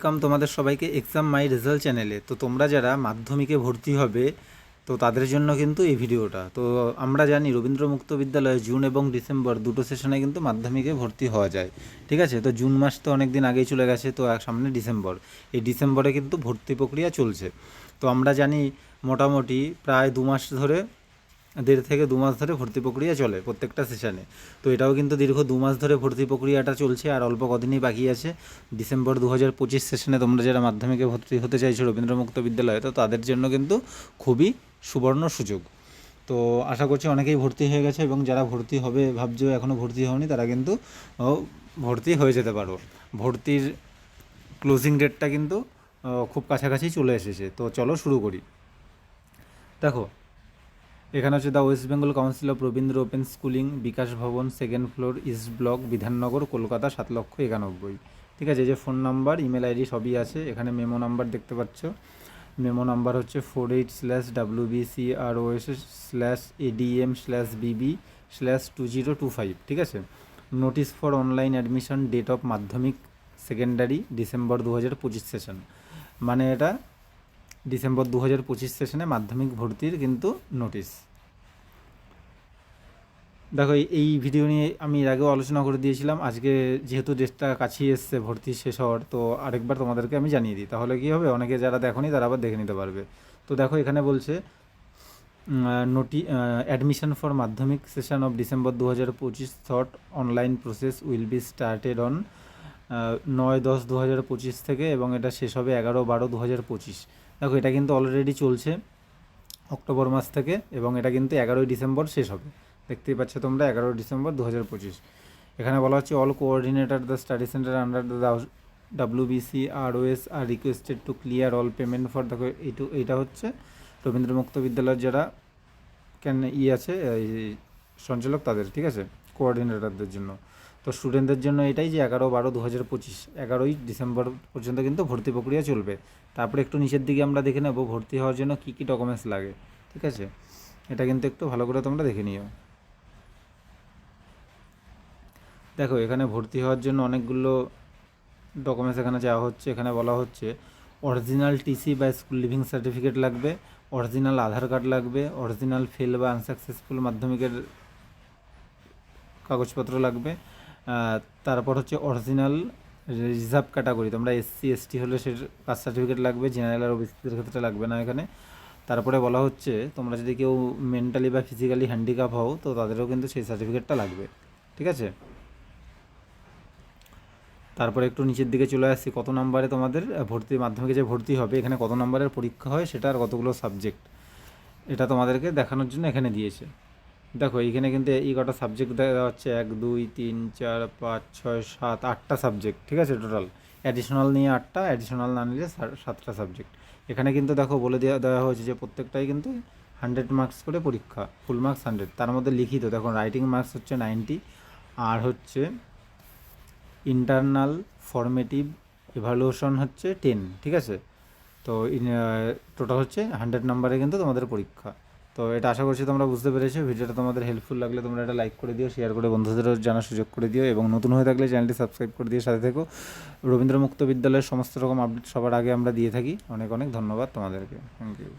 Welcome তোমাদের সবাইকে exam মাই result চ্যানেলে তো তোমরা যারা মাধ্যমিকে ভর্তি হবে, তো তাদের জন্য কিন্তু এই ভিডিওটা। তো আমরা জানি রবীন্দ্র মুক্ত বিদ্যালয়ে জুন এবং ডিসেম্বর দুটো সেশনে কিন্তু মাধ্যমিকে ভর্তি হওয়া যায়। ঠিক আছে? তো জুন মাস তো অনেক দিন আগেই চলে গেছে, তো সামনে ডিসেম্বর। এই ডিসেম্বরে কিন্তু ভর্তি প্রক্রিয়া চলছে। তো আমরা জানি মোটামুটি প্রায় দু মাস ধরে দেড় থেকে দু মাস ধরে ভর্তি প্রক্রিয়া চলে প্রত্যেকটা সেশনে তো এটাও কিন্তু দীর্ঘ দু মাস ধরে ভর্তি প্রক্রিয়াটা চলছে আর অল্প কদিনই বাকি আছে। ডিসেম্বর দু হাজার পঁচিশ সেশনে তোমরা যারা মাধ্যমিকে ভর্তি হতে চাইছো রবীন্দ্র মুক্ত বিদ্যালয়ে, তো তাদের জন্য কিন্তু খুবই সুবর্ণ সুযোগ। তো আশা করছি অনেকেই ভর্তি হয়ে গেছে এবং যারা ভর্তি হবে ভাবছ এখনও ভর্তি হওনি, তারা কিন্তু ভর্তি হয়ে যেতে পারো। ভর্তির ক্লোজিং ডেটটা কিন্তু খুব কাছাকাছি চলে এসেছে। তো চলো শুরু করি। দেখো এখানে হচ্ছে the West Bengal council of Rabindra open schooling Bikash Bhavan second floor east block Bidhannagar, Kolkata, সাত লক্ষ একানব্বই। ঠিক আছে যে ফোন নাম্বার ইমেল আইডি সবই আছে, এখানে মেমো নাম্বার দেখতে পাচ্ছ। মেমো নাম্বার হচ্ছে four eight slash W B C R OS slash ADM slash BB slash two zero two five ঠিক আছে? Notice for online admission date of Madhyamik secondary December দু হাজার পঁচিশ সেশন মানে এটা ডিসেম্বর দু হাজার পঁচিশ সেশনে মাধ্যমিক ভর্তির কিন্তু নোটিশ। দেখো, এই- ভিডিও নিয়ে আমি এর আগেও আলোচনা করে দিয়েছিলাম। আজকে যেহেতু ডেটটা কাছিয়ে এসছে, ভর্তি শেষ হওয়ার, তো আরেকবার তোমাদেরকে আমি জানিয়ে দিই। তাহলে কী হবে? অনেকে যারা দেখোনি, তারা আবার দেখে নিতে পারবে। তো দেখো, এখানে বলছে notice admission for Madhyamik session of December দু হাজার পঁচিশ thought online process will be started on নয় দশ দু হাজার পঁচিশ থেকে এবং এটা শেষ হবে এগারো বারো দু হাজার পঁচিশ। দেখো, এটা কিন্তু অলরেডি চলছে অক্টোবর মাস থেকে এবং এটা কিন্তু এগারোই ডিসেম্বর শেষ হবে। দেখতেই পাচ্ছ তোমরা, এগারোই ডিসেম্বর দু হাজার পঁচিশ। এখানে বলা হচ্ছে all coordinator the study centre under the WBC R OS are requested to clear all payment for দেখো, এইটু, এইটা হচ্ছে রবীন্দ্র মুক্ত বিদ্যালয়ের যারা কেন ই আছে সঞ্চালক তাদের, ঠিক আছে? কোঅর্ডিনেটরদের জন্য। তো স্টুডেন্টদের জন্য এটাই যে এগারো বারো দু হাজার পঁচিশ, এগারোই ডিসেম্বর পর্যন্ত কিন্তু ভর্তি প্রক্রিয়া চলবে। তারপরে একটু নিচের দিকে আমরা দেখে নেব ভর্তি হওয়ার জন্য কী কী ডকুমেন্টস লাগে, ঠিক আছে? এটা কিন্তু একটু ভালো করে তোমরা দেখে নিও। দেখো, এখানে ভর্তি হওয়ার জন্য অনেকগুলো ডকুমেন্টস এখানে যাওয়া হচ্ছে। এখানে বলা হচ্ছে অরিজিনাল টিসি বা স্কুল লিভিং সার্টিফিকেট লাগবে অরিজিনাল আধার কার্ড লাগবে অরিজিনাল ফেল বা আনসাকসেসফুল মাধ্যমিকের কাগজপত্র লাগবে তারপর হচ্ছে অরিজিনাল রিজার্ভ ক্যাটাগরি তোমরা এসসি এসটি হলে সে কাস্ট সার্টিফিকেট লাগবে জেনারেল আর ওবিসিদের ক্ষেত্রে লাগবে না এখানে। তারপরে বলা হচ্ছে, তোমরা যদি কেউ মেন্টালি বা ফিজিক্যালি হ্যান্ডিক্যাপ হও, তো তাদেরও কিন্তু সেই সার্টিফিকেটটা লাগবে। ঠিক আছে? তারপরে একটু নিচের দিকে চলে আসছি কত নম্বরে তোমাদের ভর্তি মাধ্যমিকে যে ভর্তি হবে, এখানে কত নম্বরের পরীক্ষা হয়, সেটা আর কতগুলো সাবজেক্ট এটা তোমাদেরকে দেখানোর জন্য এখানে দিয়েছে। দেখো, এইখানে কিন্তু এই কটা সাবজেক্ট দেওয়া হচ্ছে এক, দুই, তিন, চার, পাঁচ, ছয়, সাত, আটটা সাবজেক্ট ঠিক আছে টোটাল অ্যাডিশনাল নিয়ে আটটা অ্যাডিশনাল না নিলে সাতটা সাবজেক্ট এখানে কিন্তু দেখো, বলে দেওয়া দেওয়া হয়েছে যে প্রত্যেকটাই কিন্তু হান্ড্রেড মার্কস করে পরীক্ষা ফুল মার্কস হান্ড্রেড তার মধ্যে লিখিত, দেখো রাইটিং মার্কস হচ্ছে নাইনটি আর হচ্ছে ইন্টারনাল ফর্মেটিভ ইভ্যালুয়েশন হচ্ছে টেন ঠিক আছে? তো টোটাল হচ্ছে হান্ড্রেড নাম্বারে কিন্তু তোমাদের পরীক্ষা। তো এটা আশা করছি তোমরা বুঝতে পেরেছ। ভিডিওটা তোমাদের হেল্পফুল লাগলে তোমরা এটা লাইক করে দিও শেয়ার করে বন্ধুদেরও জানার সুযোগ করে দিও এবং নতুন হয়ে থাকলে চ্যানেলটি সাবস্ক্রাইব করে দিয়ে সাথে থেকো। রবীন্দ্র মুক্ত বিদ্যালয়ের সমস্ত রকম আপডেট সবার আগে আমরা দিয়ে থাকি। অনেক অনেক ধন্যবাদ তোমাদেরকে। Thank you